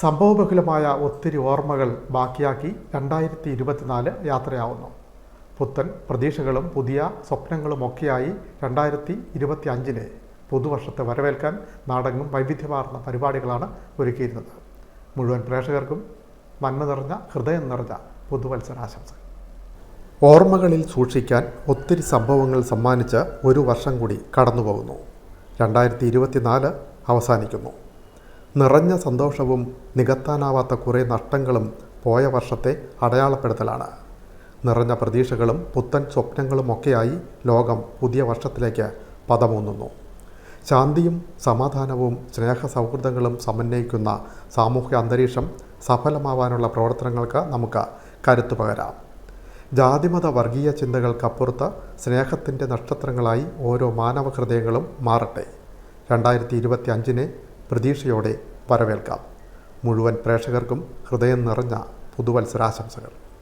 സംഭവബഹുലമായ ഒത്തിരി ഓർമ്മകൾ ബാക്കിയാക്കി രണ്ടായിരത്തി ഇരുപത്തിനാല് യാത്രയാവുന്നു. പുത്തൻ പ്രതീക്ഷകളും പുതിയ സ്വപ്നങ്ങളുമൊക്കെയായി രണ്ടായിരത്തി ഇരുപത്തി അഞ്ചിലെ പുതുവർഷത്തെ വരവേൽക്കാൻ നാടങ്ങും വൈവിധ്യമാർന്ന പരിപാടികളാണ് ഒരുക്കിയിരുന്നത്. മുഴുവൻ പ്രേക്ഷകർക്കും നന്മ നിറഞ്ഞ ഹൃദയം നിറഞ്ഞ പുതുവത്സരാശംസകൾ. ഓർമ്മകളിൽ സൂക്ഷിക്കാൻ ഒത്തിരി സംഭവങ്ങൾ സമ്മാനിച്ച് ഒരു വർഷം കൂടി കടന്നുപോകുന്നു. രണ്ടായിരത്തി ഇരുപത്തിനാല് അവസാനിക്കുന്നു. നിറഞ്ഞ സന്തോഷവും നികത്താനാവാത്ത കുറേ നഷ്ടങ്ങളും പോയ വർഷത്തെ അടയാളപ്പെടുത്തലാണ്. നിറഞ്ഞ പ്രതീക്ഷകളും പുത്തൻ സ്വപ്നങ്ങളുമൊക്കെയായി ലോകം പുതിയ വർഷത്തിലേക്ക് പദമൂന്നുന്നു. ശാന്തിയും സമാധാനവും സ്നേഹ സൗഹൃദങ്ങളും സമന്വയിക്കുന്ന സാമൂഹ്യ അന്തരീക്ഷം സഫലമാവാനുള്ള പ്രവർത്തനങ്ങൾക്ക് നമുക്ക് കരുത്തു പകരാം. ജാതിമത വർഗീയ ചിന്തകൾക്കപ്പുറത്ത് സ്നേഹത്തിന്റെ നക്ഷത്രങ്ങളായി ഓരോ മാനവ ഹൃദയങ്ങളും മാറട്ടെ. രണ്ടായിരത്തി ഇരുപത്തി അഞ്ചിനെ പ്രതീക്ഷയോടെ വരവേൽക്കാം. മുഴുവൻ പ്രേക്ഷകർക്കും ഹൃദയം നിറഞ്ഞ പുതുവത്സരാശംസകൾ.